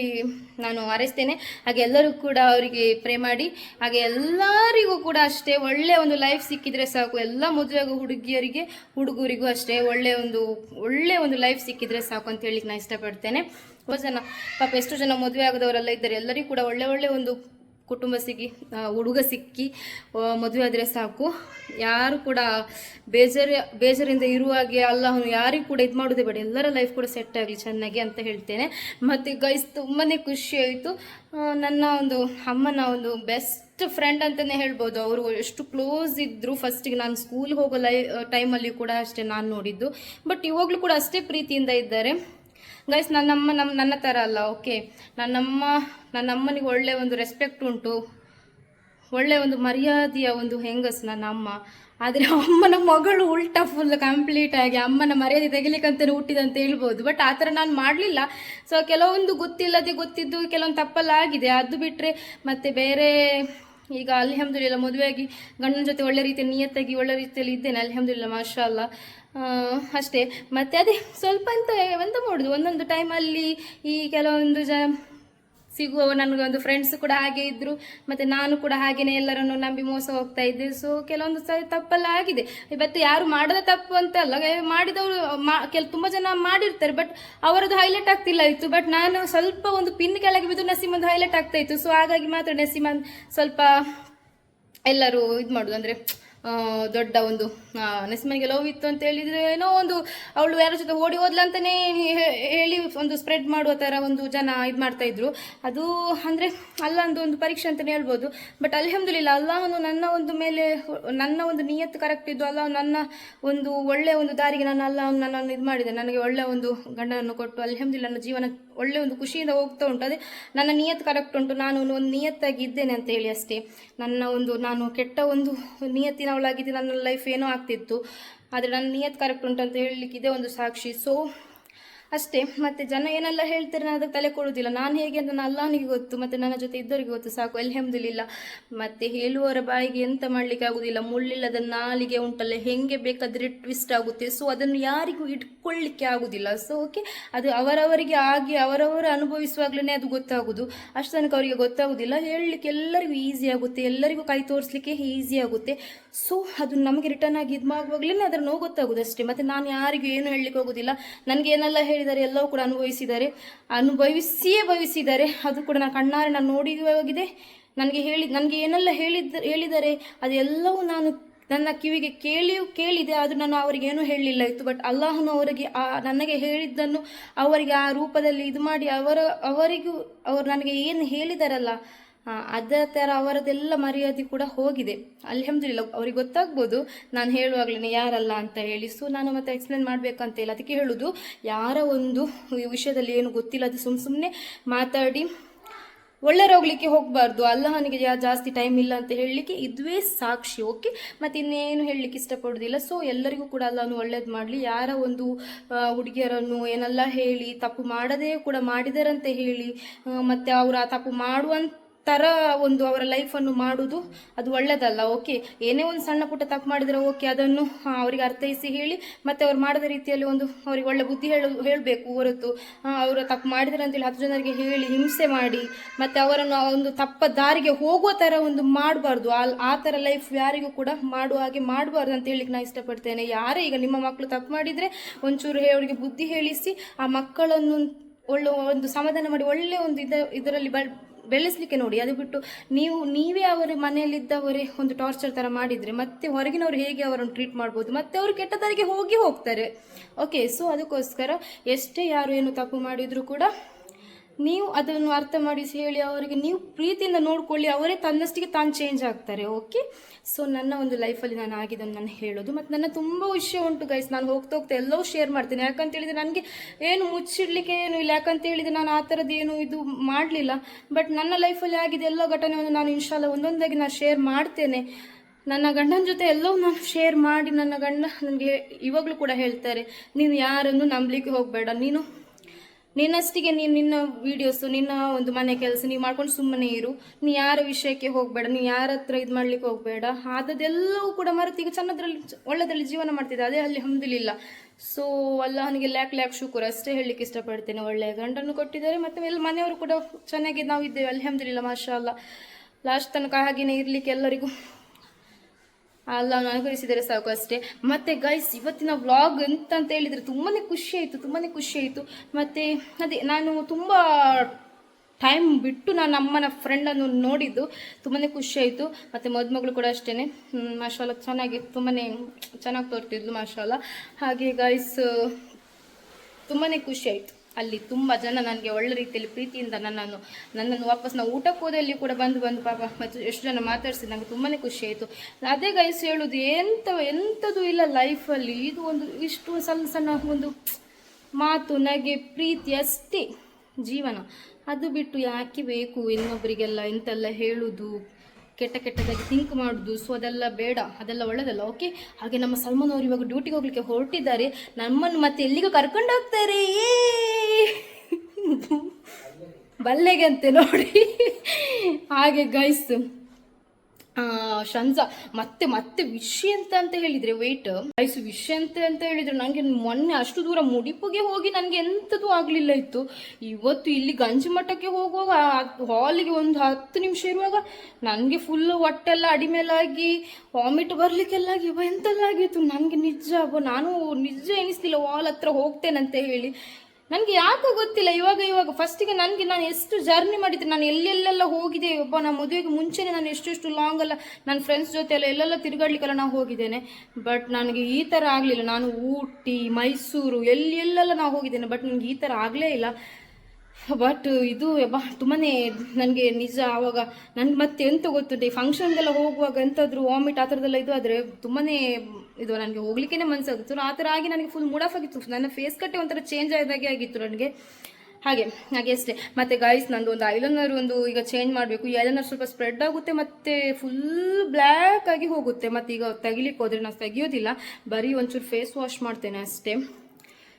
ನಾನು ಹಾರೈಸ್ತೇನೆ. ಹಾಗೆ ಎಲ್ಲರೂ ಕೂಡ ಅವರಿಗೆ ಪ್ರೇ ಮಾಡಿ. ಹಾಗೆ ಎಲ್ಲರಿಗೂ ಕೂಡ ಅಷ್ಟೇ ಒಳ್ಳೆಯ ಒಂದು ಲೈಫ್ ಸಿಕ್ಕಿದರೆ ಸಾಕು. ಎಲ್ಲ ಮದುವೆಯಾಗೋ ಹುಡುಗಿಯರಿಗೆ, ಹುಡುಗರಿಗೂ ಅಷ್ಟೇ ಒಳ್ಳೆಯ ಒಂದು ಒಳ್ಳೆಯ ಒಂದು ಲೈಫ್ ಸಿಕ್ಕಿದರೆ ಸಾಕು ಅಂತ ಹೇಳಿಕ್ಕೆ ನಾನು ಇಷ್ಟಪಡ್ತೇನೆ. ಜನ ಪಾಪ ಎಷ್ಟು ಜನ ಮದುವೆ ಆಗದವರೆಲ್ಲ ಇದ್ದಾರೆ. ಎಲ್ಲರಿಗೂ ಕೂಡ ಒಳ್ಳೆ ಒಳ್ಳೆ ಒಂದು ಕುಟುಂಬ ಸಿಕ್ಕಿ ಹುಡುಗ ಸಿಕ್ಕಿ ಮದುವೆ ಆದರೆ ಸಾಕು. ಯಾರು ಕೂಡ ಬೇಜಾರು, ಬೇಜಾರಿಂದ ಇರುವಾಗೆ ಅವನು ಯಾರಿಗೂ ಕೂಡ ಇದು ಮಾಡೋದೇ ಬೇಡ. ಎಲ್ಲರ ಲೈಫ್ ಕೂಡ ಸೆಟ್ ಆಗಲಿ ಚೆನ್ನಾಗಿ ಅಂತ ಹೇಳ್ತೇನೆ. ಮತ್ತು ಗೈಸ್ ತುಂಬಾ ಖುಷಿ ಆಯಿತು. ನನ್ನ ಒಂದು ಅಮ್ಮನ ಒಂದು ಬೆಸ್ಟ್ ಫ್ರೆಂಡ್ ಅಂತಲೇ ಹೇಳ್ಬೋದು. ಅವರು ಎಷ್ಟು ಕ್ಲೋಸ್ ಇದ್ದರು ಫಸ್ಟಿಗೆ ನಾನು ಸ್ಕೂಲ್ಗೆ ಹೋಗೋ ಲೈ ಟೈಮಲ್ಲಿ ಕೂಡ ಅಷ್ಟೇ ನಾನು ನೋಡಿದ್ದು. ಬಟ್ ಇವಾಗಲೂ ಕೂಡ ಅಷ್ಟೇ ಪ್ರೀತಿಯಿಂದ ಇದ್ದಾರೆ. ಗೈಸ್ ನನ್ನಮ್ಮ ನಮ್ಮ ನನ್ನ ಥರ ಅಲ್ಲ ಓಕೆ ನನ್ನಮ್ಮ ನನ್ನಮ್ಮನಿಗೆ ಒಳ್ಳೆಯ ಒಂದು ರೆಸ್ಪೆಕ್ಟ್ ಉಂಟು. ಒಳ್ಳೆಯ ಒಂದು ಮರ್ಯಾದೆಯ ಒಂದು ಹೆಂಗಸ್ ನನ್ನ ಅಮ್ಮ. ಆದರೆ ಅಮ್ಮನ ಮಗಳು ಉಲ್ಟಾ ಫುಲ್ ಕಂಪ್ಲೀಟ್ ಆಗಿ ಅಮ್ಮನ ಮರ್ಯಾದೆ ತೆಗಿಲಿಕ್ಕಂತಲೇ ಹುಟ್ಟಿದಂತ ಹೇಳ್ಬೋದು. ಬಟ್ ಆ ಥರ ನಾನು ಮಾಡಲಿಲ್ಲ. ಸೊ ಕೆಲವೊಂದು ಗೊತ್ತಿಲ್ಲದೆ ಗೊತ್ತಿದ್ದು, ಕೆಲವೊಂದು ತಪ್ಪಲ್ಲ ಆಗಿದೆ. ಅದು ಬಿಟ್ಟರೆ ಮತ್ತೆ ಬೇರೆ, ಈಗ ಅಲ್ಹಮ್ದುಲಿಲ್ಲ ಮದುವೆಯಾಗಿ ಗಂಡನ ಜೊತೆ ಒಳ್ಳೆ ರೀತಿಯ ನಿಯತ್ತಾಗಿ ಒಳ್ಳೆ ರೀತಿಯಲ್ಲಿ ಇದ್ದೇನೆ, ಅಲ್ಹಮ್ದುಲಿಲ್ಲ ಮಾಷಾ ಅಲ್ಲ ಅಷ್ಟೇ. ಮತ್ತೆ ಅದೇ ಸ್ವಲ್ಪ ಅಂತ ಎಂತ ಮಾಡುದು. ಒಂದೊಂದು ಟೈಮಲ್ಲಿ ಈ ಕೆಲವೊಂದು ಜ ಸಿಗುವ ನನಗೆ ಒಂದು ಫ್ರೆಂಡ್ಸ್ ಕೂಡ ಹಾಗೆ ಇದ್ದರು ಮತ್ತು ನಾನು ಕೂಡ ಹಾಗೆಯೇ ಎಲ್ಲರನ್ನು ನಂಬಿ ಮೋಸ ಹೋಗ್ತಾ ಇದ್ದೆ. ಸೊ ಕೆಲವೊಂದು ಸರಿ ತಪ್ಪೆಲ್ಲ ಆಗಿದೆ. ಇವತ್ತು ಯಾರು ಮಾಡದ ತಪ್ಪು ಅಂತ ಅಲ್ಲ. ಮಾಡಿದವರು, ಮಾ, ಕೆಲ, ತುಂಬ ಜನ ಮಾಡಿರ್ತಾರೆ. ಬಟ್ ಅವರದ್ದು ಹೈಲೈಟ್ ಆಗ್ತಿಲ್ಲ ಇತ್ತು. ಬಟ್ ನಾನು ಸ್ವಲ್ಪ ಒಂದು ಪಿನ್ ಕೆಳಗೆ ಬಿದ್ದು ನಸೀಮಂದು ಹೈಲೈಟ್ ಆಗ್ತಾ ಇತ್ತು. ಸೊ ಹಾಗಾಗಿ ಮಾತ್ರ ನಸೀಮನ್ ಸ್ವಲ್ಪ ಎಲ್ಲರೂ ಇದು ಮಾಡೋದು. ಅಂದರೆ ದೊಡ್ಡ ಒಂದು ನೆಸ್ಮನಿಗೆ ಲವ್ ಇತ್ತು ಅಂತ ಹೇಳಿದ್ರೆ ಏನೋ ಒಂದು ಅವಳು ಯಾರ ಜೊತೆ ಓಡಿ ಹೋದ್ಲಂತಾನೆ ಹೇ- ಹೇಳಿ ಒಂದು ಸ್ಪ್ರೆಡ್ ಮಾಡುವ ಥರ ಒಂದು ಜನ ಇದು ಮಾಡ್ತಾ ಇದ್ರು. ಅದು ಅಂದರೆ ಅಲ್ಲ ಒಂದು ಒಂದು ಪರೀಕ್ಷೆ ಅಂತಲೇ ಹೇಳ್ಬೋದು. ಬಟ್ ಅಲ್ಹಮ್ದುಲಿಲ್ಲ, ಅಲ್ಲಾಹನು ನನ್ನ ಒಂದು ಮೇಲೆ, ನನ್ನ ಒಂದು ನಿಯತ್ತು ಕರೆಕ್ಟ್ ಇದ್ದು ಅಲ್ಲ ನನ್ನ ಒಂದು ಒಳ್ಳೆಯ ಒಂದು ದಾರಿಗೆ ನಾನು ಅಲ್ಲ ನನ್ನನ್ನು ಇದು ಮಾಡಿದೆ. ನನಗೆ ಒಳ್ಳೆಯ ಒಂದು ಗಂಡನನ್ನು ಕೊಟ್ಟು ಅಲ್ಹಮ್ದುಲಿಲ್ಲ, ನನ್ನ ಜೀವನ ಒಳ್ಳೆ ಒಂದು ಖುಷಿಯಿಂದ ಹೋಗ್ತಾ ಉಂಟು. ಅದೇ ನನ್ನ ನಿಯತ್ ಕರೆಕ್ಟ್ ಉಂಟು. ನಾನು ಒಂದು ನಿಯತ್ತಾಗಿ ಇದ್ದೇನೆ ಅಂತ ಹೇಳಿ ಅಷ್ಟೇ. ನನ್ನ ಒಂದು, ನಾನು ಕೆಟ್ಟ ಒಂದು ನಿಯತ್ತಿನವಳಾಗಿದ್ದು ನನ್ನ ಲೈಫ್ ಏನೋ ಆಗ್ತಿತ್ತು. ಆದರೆ ನನ್ನ ನಿಯತ್ ಕರೆಕ್ಟ್ ಉಂಟು ಅಂತ ಹೇಳಲಿಕ್ಕೆ ಇದೇ ಒಂದು ಸಾಕ್ಷಿ. ಸೊ ಅಷ್ಟೇ. ಮತ್ತೆ ಜನ ಏನೆಲ್ಲ ಹೇಳ್ತಾರೆ ನಾನು ಅದಕ್ಕೆ ತಲೆ ಕೊಡುವುದಿಲ್ಲ. ನಾನು ಹೇಗೆ ಅಂತ ನನ್ನ ಅಲ್ಲಾನಿಗೆ ಗೊತ್ತು. ಮತ್ತು ನನ್ನ ಜೊತೆ ಇದ್ದವರಿಗೆ ಗೊತ್ತು. ಸಾಕು, ಅಲ್ಹಮ್ದುಲಿಲ್ಲ. ಮತ್ತೆ ಹೇಳುವವರ ಬಾಯಿಗೆ ಎಂತ ಮಾಡಲಿಕ್ಕೆ ಆಗುದಿಲ್ಲ. ಮುಳ್ಳಿಲ್ಲದ ನಾಲಿಗೆ ಉಂಟಲ್ಲ. ಹೆಂಗೆ ಬೇಕಾದರೆ ಟ್ವಿಸ್ಟ್ ಆಗುತ್ತೆ. ಸೊ ಅದನ್ನು ಯಾರಿಗೂ ಇಟ್ಕೊಳ್ಳಿಕ್ಕೆ ಆಗುದಿಲ್ಲ. ಸೊ ಓಕೆ ಅದು ಅವರವರಿಗೆ ಆಗಿ ಅವರವರು ಅನುಭವಿಸುವಾಗಲೇ ಅದು ಗೊತ್ತಾಗೋದು. ಅಷ್ಟು ತನಕ ಅವರಿಗೆ ಗೊತ್ತಾಗೋದಿಲ್ಲ. ಹೇಳಲಿಕ್ಕೆ ಎಲ್ಲರಿಗೂ ಈಸಿ ಆಗುತ್ತೆ. ಎಲ್ಲರಿಗೂ ಕೈ ತೋರಿಸಲಿಕ್ಕೆ ಈಸಿ ಆಗುತ್ತೆ. ಸೊ ಅದು ನಮಗೆ ರಿಟರ್ನ್ ಆಗಿ ಇದು ಮಾಡುವಾಗಲೇ ಅದರ ನೋವು ಗೊತ್ತಾಗೋದು ಅಷ್ಟೇ ಮತ್ತು ನಾನು ಯಾರಿಗೂ ಏನು ಹೇಳಲಿಕ್ಕೆ ಹೋಗೋದಿಲ್ಲ. ನನಗೆ ಏನೆಲ್ಲ ಹೇಳಿದ್ದಾರೆ ಎಲ್ಲವೂ ಕೂಡ ಅನುಭವಿಸಿದ್ದಾರೆ. ಅನುಭವಿಸಿಯೇ ಭವಿಸಿದ್ದಾರೆ. ಅದು ಕೂಡ ನಾನು ಕಣ್ಣಾರೆ, ನಾನು ನನಗೆ ಹೇಳಿ, ನನಗೆ ಏನೆಲ್ಲ ಹೇಳಿದ್ದ ಹೇಳಿದ್ದಾರೆ ಅದೆಲ್ಲವೂ ನಾನು ನನ್ನ ಕಿವಿಗೆ ಕೇಳಿಯೂ ಕೇಳಿದೆ. ಆದರೂ ನಾನು ಅವರಿಗೆ ಏನೂ ಹೇಳಲಿಲ್ಲ. ಇತ್ತು ಬಟ್ ಅಲ್ಲಾಹನು ಅವರಿಗೆ ಆ, ನನಗೆ ಹೇಳಿದ್ದನ್ನು ಅವರಿಗೆ ಆ ರೂಪದಲ್ಲಿ ಇದು ಮಾಡಿ ಅವರ, ಅವರಿಗೂ, ಅವರು ನನಗೆ ಏನು ಹೇಳಿದಾರಲ್ಲ ಅದೇ ಥರ ಅವರದೆಲ್ಲ ಮರ್ಯಾದೆ ಕೂಡ ಹೋಗಿದೆ. ಅಲ್ಹಮ್ದುಲಿಲ್ಲ, ಅವ್ರಿಗೆ ಗೊತ್ತಾಗ್ಬೋದು, ನಾನು ಹೇಳುವಾಗಲೇ ಯಾರಲ್ಲ ಅಂತ ಹೇಳಿ. ಸೊ ನಾನು ಮತ್ತೆ ಎಕ್ಸ್ಪ್ಲೇನ್ ಮಾಡಬೇಕಂತ ಇಲ್ಲ. ಅದಕ್ಕೆ ಹೇಳುವುದು ಯಾರ ಒಂದು ವಿಷಯದಲ್ಲಿ ಏನು ಗೊತ್ತಿಲ್ಲ, ಅದು ಸುಮ್ಮ ಸುಮ್ಮನೆ ಮಾತಾಡಿ. ಒಳ್ಳೆರೋಗ್ಲಿಕ್ಕೆ ಹೋಗಬಾರ್ದು, ಅಲ್ಲಹನಿಗೆ ಜಾಸ್ತಿ ಟೈಮ್ ಇಲ್ಲ ಅಂತ ಹೇಳಲಿಕ್ಕೆ ಇದುವೇ ಸಾಕ್ಷಿ ಓಕೆ ಮತ್ತು ಇನ್ನೇನು ಹೇಳಲಿಕ್ಕೆ ಇಷ್ಟಪಡೋದಿಲ್ಲ. ಸೊ ಎಲ್ಲರಿಗೂ ಕೂಡ ಅಲ್ಲನು ಒಳ್ಳೇದು ಮಾಡಲಿ. ಯಾರ ಒಂದು ಹುಡುಗಿಯರನ್ನು ಏನೆಲ್ಲ ಹೇಳಿ, ತಪ್ಪು ಮಾಡದೇ ಕೂಡ ಮಾಡಿದರಂತೆ ಹೇಳಿ ಮತ್ತು ಮತ್ತೆ ಅವರು ಆ ತಪ್ಪು ಮಾಡುವಂತ ಥರ ಒಂದು ಅವರ ಲೈಫನ್ನು ಮಾಡೋದು ಅದು ಒಳ್ಳೆಯದಲ್ಲ ಓಕೆ ಏನೇ ಒಂದು ಸಣ್ಣ ಪುಟ್ಟ ತಪ್ಪು ಮಾಡಿದರೆ ಓಕೆ ಅದನ್ನು ಅವರಿಗೆ ಅರ್ಥೈಸಿ ಹೇಳಿ, ಮತ್ತು ಅವ್ರು ಮಾಡಿದ ರೀತಿಯಲ್ಲಿ ಒಂದು ಅವರಿಗೆ ಒಳ್ಳೆ ಬುದ್ಧಿ ಹೇಳು, ಹೇಳಬೇಕು ಹೊರತು. ಅವರು ತಪ್ಪು ಮಾಡಿದರೆ ಅಂತೇಳಿ ಹತ್ತು ಜನರಿಗೆ ಹೇಳಿ, ಹಿಂಸೆ ಮಾಡಿ, ಮತ್ತು ಅವರನ್ನು ಒಂದು ತಪ್ಪ ದಾರಿಗೆ ಹೋಗುವ ಥರ ಒಂದು ಮಾಡಬಾರ್ದು. ಆ ಥರ ಲೈಫ್ ಯಾರಿಗೂ ಕೂಡ ಮಾಡುವ ಹಾಗೆ ಮಾಡಬಾರ್ದು ಅಂತ ಹೇಳಿಕ್ಕೆ ನಾನು ಇಷ್ಟಪಡ್ತೇನೆ. ಯಾರೇ ಈಗ ನಿಮ್ಮ ಮಕ್ಕಳು ತಪ್ಪು ಮಾಡಿದರೆ ಒಂಚೂರು ಅವರಿಗೆ ಬುದ್ಧಿ ಹೇಳಿಸಿ, ಆ ಮಕ್ಕಳನ್ನು ಒಳ್ಳೆ ಒಂದು ಸಮಾಧಾನ ಮಾಡಿ, ಒಳ್ಳೆ ಒಂದು ಇದ, ಇದರಲ್ಲಿ ಬ ಬೆಳೆಸಲಿಕ್ಕೆ ನೋಡಿ, ಅದು ಬಿಟ್ಟು ನೀವು, ನೀವೇ ಅವರ ಮನೆಯಲ್ಲಿದ್ದವರೇ ಒಂದು ಟಾರ್ಚರ್ ಥರ ಮಾಡಿದರೆ ಮತ್ತೆ ಹೊರಗಿನವರು ಹೇಗೆ ಅವರನ್ನು ಟ್ರೀಟ್ ಮಾಡ್ಬೋದು? ಮತ್ತೆ ಅವರು ಕೆಟ್ಟ ಹೋಗಿ ಹೋಗ್ತಾರೆ. ಓಕೆ ಸೊ ಅದಕ್ಕೋಸ್ಕರ ಎಷ್ಟೇ ಯಾರು ಏನು ತಪ್ಪು ಮಾಡಿದರೂ ಕೂಡ ನೀವು ಅದನ್ನು ಅರ್ಥ ಮಾಡಿಸಿ ಹೇಳಿ ಅವರಿಗೆ ನೀವು ಪ್ರೀತಿಯಿಂದ ನೋಡ್ಕೊಳ್ಳಿ, ಅವರೇ ತನ್ನಷ್ಟಿಗೆ ತಾನು ಚೇಂಜ್ ಆಗ್ತಾರೆ ಓಕೆ ಸೊ ನನ್ನ ಒಂದು ಲೈಫಲ್ಲಿ ನಾನು ಆಗಿದ್ದನ್ನು ನಾನು ಹೇಳೋದು. ಮತ್ತು ನನ್ನ ತುಂಬ ವಿಷಯ ಉಂಟು ಗೈಸ್ ನಾನು ಹೋಗ್ತಾ ಹೋಗ್ತಾ ಎಲ್ಲವೂ ಶೇರ್ ಮಾಡ್ತೀನಿ. ಯಾಕಂತ ಹೇಳಿದ್ರೆ ನನಗೆ ಏನು ಮುಚ್ಚಿಡ್ಲಿಕ್ಕೆ ಏನು ಇಲ್ಲ. ಯಾಕಂತ ಹೇಳಿದ್ರೆ ನಾನು ಆ ಥರದ್ದು ಏನು ಇದು ಮಾಡಲಿಲ್ಲ. ಬಟ್ ನನ್ನ ಲೈಫಲ್ಲಿ ಆಗಿದೆ ಎಲ್ಲ ಘಟನೆಯನ್ನು ನಾನು ಇನ್ಶಾಲ್ಲ ಒಂದೊಂದಾಗಿ ನಾನು ಶೇರ್ ಮಾಡ್ತೇನೆ. ನನ್ನ ಗಂಡನ ಜೊತೆ ಎಲ್ಲವೂ ನಾನು ಶೇರ್ ಮಾಡಿ ನನ್ನ ಗಂಡ ನನಗೆ ಇವಾಗಲೂ ಕೂಡ ಹೇಳ್ತಾರೆ, ನೀನು ಯಾರನ್ನು ನಂಬಲಿಕ್ಕೆ ಹೋಗಬೇಡ. ನೀನು ನಿನ್ನಷ್ಟಿಗೆ ನೀನು ನಿನ್ನ ವೀಡಿಯೋಸು ನಿನ್ನ ಒಂದು ಮನೆ ಕೆಲಸ ನೀವು ಮಾಡ್ಕೊಂಡು ಸುಮ್ಮನೆ ಇರು. ನೀ ಯಾರ ವಿಷಯಕ್ಕೆ ಹೋಗಬೇಡ, ನೀ ಯಾರ ಹತ್ರ ಇದು ಮಾಡ್ಲಿಕ್ಕೆ ಹೋಗಬೇಡ. ಆದದೆಲ್ಲವೂ ಕೂಡ ಮರೆತು ಈಗ ಚೆನ್ನದ್ರಲ್ಲಿ ಒಳ್ಳೆದ್ರಲ್ಲಿ ಜೀವನ ಮಾಡ್ತಿದ್ದೆ, ಅದೇ ಅಲ್ಲಿ ಹಮ್ದಿಲಿಲ್ಲ. ಸೊ ಅಲ್ಲಹನಿಗೆ ಲ್ಯಾಕ್ ಲ್ಯಾಕ್ ಶುಕ್ರ, ಅಷ್ಟೇ ಹೇಳಲಿಕ್ಕೆ ಇಷ್ಟಪಡ್ತೇನೆ. ಒಳ್ಳೆಯ ಗಂಡನ್ನು ಕೊಟ್ಟಿದ್ದಾರೆ ಮತ್ತು ಎಲ್ಲ ಮನೆಯವರು ಕೂಡ ಚೆನ್ನಾಗಿ ನಾವು ಇದ್ದೇವೆ ಅಲ್ಲಿ ಹಮ್ದಿಲಿಲ್ಲ ಮಾಷಾ ಅಲ್ಲ ಲಾಸ್ಟ್ ತನಕ ಹಾಗೆಯೇ ಇರಲಿಕ್ಕೆ ಎಲ್ಲರಿಗೂ ಅಲ್ಲ ಅನುಕರಿಸಿದರೆ ಸಾಕು ಅಷ್ಟೇ. ಮತ್ತೆ ಗೈಸ್ ಇವತ್ತಿನ ವ್ಲಾಗ್ ಅಂತ ಹೇಳಿದ್ರೆ ತುಂಬಾನೇ ಖುಷಿ ಆಯಿತು, ತುಂಬಾನೇ ಖುಷಿ ಆಯಿತು. ಮತ್ತೆ ಅದೇ, ನಾನು ತುಂಬ ಟೈಮ್ ಬಿಟ್ಟು ನಾನು ಅಮ್ಮನ ಫ್ರೆಂಡನ್ನು ನೋಡಿದ್ದು ತುಂಬಾ ಖುಷಿ ಆಯಿತು. ಮತ್ತು ಮದುಮಗಳು ಕೂಡ ಅಷ್ಟೇ ಮಾಶಾಲ ಚೆನ್ನಾಗಿ ತುಂಬಾ ಚೆನ್ನಾಗಿ ತೋರ್ತಿದ್ಲು ಮಾಶಾಲ ಹಾಗೆ ಗೈಸ್ ತುಂಬಾ ಖುಷಿ ಆಯಿತು. ಅಲ್ಲಿ ತುಂಬ ಜನ ನನಗೆ ಒಳ್ಳೆ ರೀತಿಯಲ್ಲಿ ಪ್ರೀತಿಯಿಂದ ನನ್ನನ್ನು ನನ್ನನ್ನು ವಾಪಸ್ ನಾವು ಊಟಕ್ಕೆ ಹೋದಲ್ಲಿ ಕೂಡ ಬಂದು ಬಂದು ಪಾಪ ಮತ್ತು ಎಷ್ಟು ಜನ ಮಾತಾಡಿಸಿ ನನಗೆ ತುಂಬಾ ಖುಷಿ ಆಯಿತು. ಅದೇ ಗೈಸ್ ಹೇಳೋದು ಎಂತ ಎಂಥದ್ದು ಇಲ್ಲ ಲೈಫಲ್ಲಿ ಇದು ಒಂದು ಇಷ್ಟು ಸಣ್ಣ ಸಣ್ಣ ಒಂದು ಮಾತು, ನಗೆ, ಪ್ರೀತಿ ಅಷ್ಟೇ ಜೀವನ. ಅದು ಬಿಟ್ಟು ಯಾಕೆ ಬೇಕು ಇನ್ನೊಬ್ಬರಿಗೆಲ್ಲ ಎಂತೆಲ್ಲ ಹೇಳುವುದು ಕೆಟ್ಟ ಕೆಟ್ಟದಾಗಿ ಥಿಂಕ್ ಮಾಡೋದು ಸೊ ಅದೆಲ್ಲ ಬೇಡ, ಅದೆಲ್ಲ ಒಳ್ಳೆಯದಲ್ಲ ಓಕೆ ಹಾಗೆ ನಮ್ಮ ಸಲ್ಮಾನ್ ಅವರು ಇವಾಗ ಡ್ಯೂಟಿಗೆ ಹೋಗ್ಲಿಕ್ಕೆ ಹೊರಟಿದ್ದಾರೆ. ನಮ್ಮನ್ನು ಮತ್ತೆ ಎಲ್ಲಿಗೂ ಕರ್ಕೊಂಡು ಹೋಗ್ತಾರೆ. ಬಲ್ಲೆಗೆ ಅಂತೆ ನೋಡಿ. ಹಾಗೆ ಗೈಸ್ ಶಂಜ ಮತ್ತೆ ಮತ್ತೆ ವಿಷಯ ಅಂತ ಅಂತ ಹೇಳಿದ್ರೆ ವೆಯ್ಟ್ ಐಸು ವಿಷಯ ಅಂತ ಅಂತ ಹೇಳಿದ್ರೆ. ನನಗೆ ಮೊನ್ನೆ ಅಷ್ಟು ದೂರ ಮುಡಿಪುಗೆ ಹೋಗಿ ನನಗೆ ಎಂಥದ್ದು ಆಗಲಿಲ್ಲ ಇತ್ತು. ಇವತ್ತು ಇಲ್ಲಿ ಗಂಜಿ ಮಠಕ್ಕೆ ಹೋಗುವಾಗ ಹಾಲಿಗೆ ಒಂದು ಹತ್ತು ನಿಮಿಷ ಇರುವಾಗ ನನಗೆ ಫುಲ್ ಹೊಟ್ಟೆಲ್ಲ ಅಡಿಮೇಲಾಗಿ ವಾಮಿಟ್ ಬರ್ಲಿಕ್ಕೆಲ್ಲ ಆಗಿ ಎಂತೆಲ್ಲ ಆಗಿತ್ತು. ನನಗೆ ನಿಜ ನಾನು ನಿಜ ಎನಿಸ್ತಿಲ್ಲ ವಾಲ್ ಹತ್ರ ಹೋಗ್ತೇನಂತ ಹೇಳಿ. ನನಗೆ ಯಾಕೋ ಗೊತ್ತಿಲ್ಲ, ಇವಾಗ ಇವಾಗ. ಫಸ್ಟಿಗೆ ನನಗೆ ನಾನು ಎಷ್ಟು ಜರ್ನಿ ಮಾಡಿದ್ದೆ, ನಾನು ಎಲ್ಲೆಲ್ಲೆಲ್ಲ ಹೋಗಿದೆ ಒಬ್ಬ ನಮ್ಮ ಮದುವೆಗೆ ಮುಂಚೆನೇ ನಾನು ಎಷ್ಟೆಷ್ಟು ಲಾಂಗ್ ಎಲ್ಲ ನನ್ನ ಫ್ರೆಂಡ್ಸ್ ಜೊತೆ ಎಲ್ಲ, ಎಲ್ಲೆಲ್ಲ ತಿರುಗಾಡ್ಲಿಕ್ಕೆಲ್ಲ ನಾವು ಹೋಗಿದ್ದೇನೆ. ಬಟ್ ನನಗೆ ಈ ಥರ ಆಗಲಿಲ್ಲ. ನಾನು ಊಟಿ, ಮೈಸೂರು ಎಲ್ಲಿ ಎಲ್ಲೆಲ್ಲ ನಾವು ಹೋಗಿದ್ದೇನೆ. ಬಟ್ ನನಗೆ ಈ ಥರ ಆಗಲೇ ಇಲ್ಲ. ಬಟ್ ಇದು ಬಾ ತುಂಬಾ ನನಗೆ ನಿಜ ಆವಾಗ ನನ್ಗೆ ಮತ್ತೆ ಎಂತ ಗೊತ್ತುಂಟು? ಈ ಫಂಕ್ಷನ್ಗೆಲ್ಲ ಹೋಗುವಾಗ ಎಂತಾದರೂ ವಾಮಿಟ್ ಆ ಥರದ್ದೆಲ್ಲ ಇದು ಆದರೆ ತುಂಬಾ ಇದು ನನಗೆ ಹೋಗ್ಲಿಕ್ಕೆ ಮನಸ್ಸಾಗಿತ್ತು ಆ ಥರ ಆಗಿ ನನಗೆ ಫುಲ್ ಮೂಡ್ ಆಫ್ ಆಗಿತ್ತು. ನನ್ನ ಫೇಸ್ ಕಟ್ಟೆ ಒಂಥರ ಚೇಂಜ್ ಆದಾಗೆ ಆಗಿತ್ತು ನನಗೆ. ಹಾಗೆ ಹಾಗೆ ಅಷ್ಟೇ. ಮತ್ತೆ ಗಾಯ್ಸ್ ನಂದು ಒಂದು ಐಲನರ್ ಒಂದು ಈಗ ಚೇಂಜ್ ಮಾಡಬೇಕು. ಈ ಐಲೈನರ್ ಸ್ವಲ್ಪ ಸ್ಪ್ರೆಡ್ ಆಗುತ್ತೆ ಮತ್ತೆ ಫುಲ್ ಬ್ಲ್ಯಾಕ್ ಆಗಿ ಹೋಗುತ್ತೆ. ಮತ್ತೆ ಈಗ ತೆಗಿಲಿಕ್ಕೆ ಹೋದ್ರೆ ನಾನು ತೆಗಿಯೋದಿಲ್ಲ. ಬರೀ ಒಂಚೂರು ಫೇಸ್ ವಾಶ್ ಮಾಡ್ತೇನೆ ಅಷ್ಟೇ.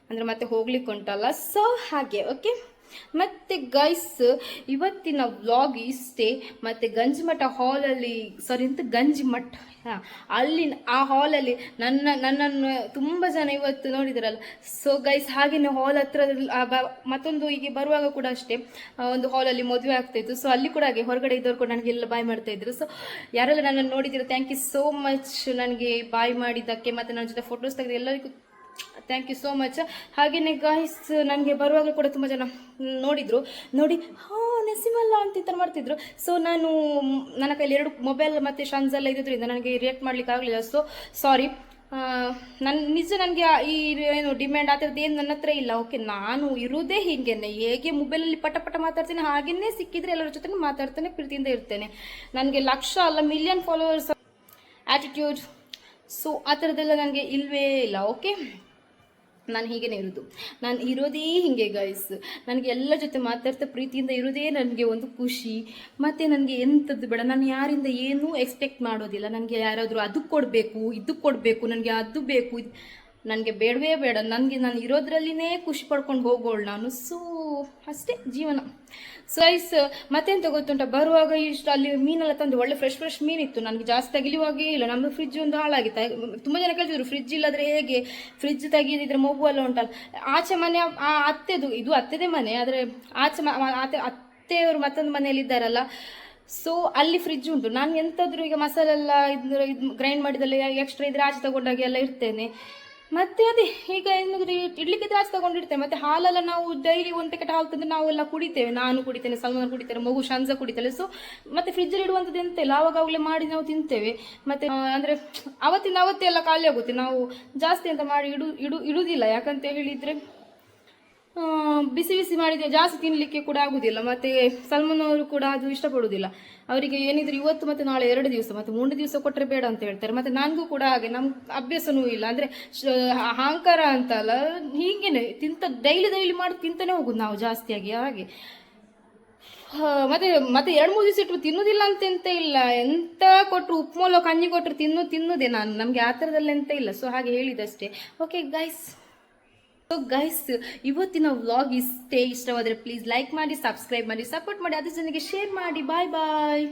ಅಂದರೆ ಮತ್ತೆ ಹೋಗ್ಲಿಕ್ಕೆ ಉಂಟಲ್ಲ. ಸೊ ಹಾಗೆ ಓಕೆ ಮತ್ತೆ ಗೈಸ್ ಇವತ್ತಿನ ವ್ಲಾಗ್ ಇಷ್ಟೇ. ಮತ್ತೆ ಗಂಜಿಮಠ ಹಾಲಲ್ಲಿ ಸಾರಿ ಅಂತ ಗಂಜಿಮಠ ಹಾಂ. ಅಲ್ಲಿ ಆ ಹಾಲಲ್ಲಿ ನನ್ನ, ನನ್ನನ್ನು ತುಂಬ ಜನ ಇವತ್ತು ನೋಡಿದ್ರಲ್ಲ. ಸೊ ಗೈಸ್ ಹಾಗೆಯೇ ಹಾಲ್ ಹತ್ರ ಮತ್ತೊಂದು ಹೀಗೆ ಬರುವಾಗ ಕೂಡ ಅಷ್ಟೇ ಒಂದು ಹಾಲಲ್ಲಿ ಮದುವೆ ಆಗ್ತಾಯಿತ್ತು ಸೊ ಅಲ್ಲಿ ಕೂಡ ಹಾಗೆ ಹೊರಗಡೆ ಇದ್ದವ್ರು ಕೂಡ ನನಗೆಲ್ಲ ಬಾಯ್ ಮಾಡ್ತಾ ಇದ್ರು. ಸೊ ಯಾರೆಲ್ಲ ನನ್ನನ್ನು ನೋಡಿದಿರೋ ಥ್ಯಾಂಕ್ ಯು ಸೋ ಮಚ್ ನನಗೆ ಬಾಯ್ ಮಾಡಿದ್ದಕ್ಕೆ ಮತ್ತು ನನ್ನ ಜೊತೆ ಫೋಟೋಸ್ ತೆಗೆದು ಎಲ್ಲರಿಗೂ ಥ್ಯಾಂಕ್ ಯು ಸೋ ಮಚ್ ಹಾಗೆಯೇ ಗಾಯ್ಸ್ ನನಗೆ ಬರುವಾಗಲೂ ಕೂಡ ತುಂಬ ಜನ ನೋಡಿದರು. ನೋಡಿ, ಹಾಂ ನೆಸಿಮಲ್ಲ ಅಂತ ಈ ಥರ ಮಾಡ್ತಿದ್ರು. ಸೊ ನಾನು ನನ್ನ ಕೈಲಿ ಎರಡು ಮೊಬೈಲ್ ಮತ್ತು ಶನ್ಸ್ ಎಲ್ಲ ಇದ್ದಿದ್ದರಿಂದ ನನಗೆ ರಿಯಾಕ್ಟ್ ಮಾಡ್ಲಿಕ್ಕೆ ಆಗಲಿಲ್ಲ. ಸೊ ಸಾರಿ ನನ್ನ ನಿಜ ನನಗೆ ಈ ಏನು ಡಿಮ್ಯಾಂಡ್ ಆ ಥರದ್ದು ಏನು ನನ್ನ ಹತ್ರ ಇಲ್ಲ. ಓಕೆ ನಾನು ಇರುವುದೇ ಹೀಗೇನೆ ಹೇಗೆ ಮೊಬೈಲಲ್ಲಿ ಪಟ ಪಟ ಮಾತಾಡ್ತೀನಿ, ಹಾಗೇನೆ ಸಿಕ್ಕಿದ್ರೆ ಎಲ್ಲರ ಜೊತೆ ಮಾತಾಡ್ತಾನೆ, ಪ್ರೀತಿಯಿಂದ ಇರ್ತೇನೆ. ನನಗೆ ಲಕ್ಷ ಅಲ್ಲ ಮಿಲಿಯನ್ ಫಾಲೋವರ್ಸ್ ಆ್ಯಟಿಟ್ಯೂಡ್ ಸೊ ಆ ಥರದ್ದೆಲ್ಲ ನನಗೆ ಇಲ್ವೇ ಇಲ್ಲ ಓಕೆ ನಾನು ಹೀಗೇ ಇರೋದು. ನಾನು ಇರೋದೇ ಹೀಗೆ ಗೈಸ್ ನನಗೆ ಎಲ್ಲ ಜೊತೆ ಮಾತಾಡ್ತಾ ಪ್ರೀತಿಯಿಂದ ಇರೋದೇ ನನಗೆ ಒಂದು ಖುಷಿ. ಮತ್ತು ನನಗೆ ಎಂಥದ್ದು ಬೇಡ, ನಾನು ಯಾರಿಂದ ಏನೂ ಎಕ್ಸ್ಪೆಕ್ಟ್ ಮಾಡೋದಿಲ್ಲ. ನನಗೆ ಯಾರಾದರೂ ಅದು ಕೊಡಬೇಕು, ಇದು ಕೊಡಬೇಕು, ನನಗೆ ಅದು ಬೇಕು ನನಗೆ ಬೇಡವೇ ಬೇಡ. ನನಗೆ ನಾನು ಇರೋದ್ರಲ್ಲಿನೇ ಖುಷಿ ಪಡ್ಕೊಂಡು ಹೋಗೋಳು ನಾನು. ಸೊ ಅಷ್ಟೇ ಜೀವನ. ಸೊ ಗೈಸ್ ಮತ್ತೆಂತ ಗೊತ್ತುಂಟ? ಬರುವಾಗ ಇಷ್ಟು ಅಲ್ಲಿ ಮೀನೆಲ್ಲ ತಂದು ಒಳ್ಳೆ ಫ್ರೆಶ್ ಫ್ರೆಶ್ ಮೀನಿತ್ತು. ನನಗೆ ಜಾಸ್ತಿ ತಗಿಲಿವಾಗೇ ಇಲ್ಲ. ನಮ್ಮ ಫ್ರಿಜ್ ಒಂದು ಹಾಳಾಗಿತ್ತು ತುಂಬ ಜನ ಕೇಳ್ತಿದ್ರು ಫ್ರಿಜ್ ಇಲ್ಲದ್ರೆ ಹೇಗೆ? ಫ್ರಿಜ್ ತೆಗೀದಿದ್ರೆ ಮಗು ಎಲ್ಲ ಉಂಟಲ್ಲ. ಆಚೆ ಮನೆ, ಆ ಅತ್ತೆದು, ಇದು ಅತ್ತೆದೇ ಮನೆ, ಆದರೆ ಆಚೆ ಅತ್ತೆ, ಅತ್ತೆಯವರು ಮತ್ತೊಂದು ಮನೆಯಲ್ಲಿ ಇದ್ದಾರಲ್ಲ. ಸೊ ಅಲ್ಲಿ ಫ್ರಿಜ್ ಉಂಟು. ನಾನು ಎಂತಾದ್ರೂ ಈಗ ಮಸಾಲೆಲ್ಲ ಇದು ಗ್ರೈಂಡ್ ಮಾಡಿದಲ್ಲಿ ಎಕ್ಸ್ಟ್ರಾ ಇದ್ರೆ ಆಚೆ ತಗೊಂಡಾಗೆಲ್ಲ ಇರ್ತೇನೆ. ಮತ್ತೆ ಅದೇ, ಈಗ ಏನಾದ್ರು ಇಡ್ಲಿಕ್ಕೆ ಆಚೆ ತಗೊಂಡಿರ್ತೇವೆ. ಮತ್ತೆ ಹಾಲೆಲ್ಲ ನಾವು ಡೈಲಿ ಒಂದು ಪ್ಯಾಕೆಟ್ ಹಾಲು ತಂದ್ರೆ ನಾವೆಲ್ಲ ಕುಡಿತೇವೆ. ನಾನು ಕುಡಿತೇನೆ, ಸಲ್ಮಾನ್ ಕುಡಿತಾರೆ, ಮಗು ಶಂಜ ಕುಡಿತಾಳೆ ಸೊ ಮತ್ತೆ ಫ್ರಿಜ್ಜಲ್ಲಿ ಇಡುವಂಥದ್ದು ಎಂತ ಇಲ್ಲ ಆವಾಗ ಮಾಡಿ ನಾವು ತಿಂತೇವೆ. ಮತ್ತೆ ಅಂದರೆ ಅವತ್ತಿನ ಅವತ್ತೇ ಎಲ್ಲ ಖಾಲಿ ಆಗುತ್ತೆ. ನಾವು ಜಾಸ್ತಿ ಅಂತ ಮಾಡಿ ಇಡು ಇಡು ಇಡುವುದಿಲ್ಲ ಯಾಕಂತ ಹೇಳಿದ್ರೆ ಬಿಸಿ ಬಿಸಿ ಮಾಡಿದ್ರೆ ಜಾಸ್ತಿ ತಿನ್ನಲಿಕ್ಕೆ ಕೂಡ ಆಗುದಿಲ್ಲ. ಮತ್ತೆ ಸಲ್ಮಾನ್ ಅವರು ಕೂಡ ಅದು ಇಷ್ಟಪಡುವುದಿಲ್ಲ ಅವರಿಗೆ ಏನಿದ್ರು ಇವತ್ತು ಮತ್ತೆ ನಾಳೆ ಎರಡು ದಿವಸ, ಮತ್ತೆ ಮೂರು ದಿವಸ ಕೊಟ್ಟರೆ ಬೇಡ ಅಂತ ಹೇಳ್ತಾರೆ. ಮತ್ತೆ ನನಗೂ ಕೂಡ ಹಾಗೆ, ನಮ್ ಅಭ್ಯಾಸನೂ ಇಲ್ಲ. ಅಂದ್ರೆ ಅಹಂಕಾರ ಅಂತಲ್ಲ, ಹೀಗೇನೆ ತಿಂತ, ಡೈಲಿ ಡೈಲಿ ಮಾಡಿ ತಿಂತಾನೆ ಹೋಗುದು ನಾವು ಜಾಸ್ತಿಯಾಗಿ ಹಾಗೆ. ಮತ್ತೆ ಮತ್ತೆ ಎರಡು ಮೂರು ದಿವಸ ಇಟ್ಟು ತಿನ್ನುದಿಲ್ಲ ಅಂತ ಎಂತ ಇಲ್ಲ. ಎಂತ ಕೊಟ್ಟರು ಉಪ್ಪುಮೂಲ ಕಂಜಿ ಕೊಟ್ಟರು ತಿನ್ನು, ತಿನ್ನುದೇ ನಾನು. ನಮಗೆ ಆ ಥರದಲ್ಲಿ ಎಂತ ಇಲ್ಲ. ಸೊ ಹಾಗೆ ಹೇಳಿದಷ್ಟೇ. ಓಕೆ ಗೈಸ್ ಸೊ ಗೈಸ್ ಇವತ್ತಿನ ವ್ಲಾಗ್ ಇಷ್ಟೇ ಇಷ್ಟವಾದರೆ ಪ್ಲೀಸ್ ಲೈಕ್ ಮಾಡಿ ಸಬ್ಸ್ಕ್ರೈಬ್ ಮಾಡಿ ಸಪೋರ್ಟ್ ಮಾಡಿ ಅದ್ರ ಜನಕ್ಕೆ ಶೇರ್ ಮಾಡಿ. ಬಾಯ್ ಬಾಯ್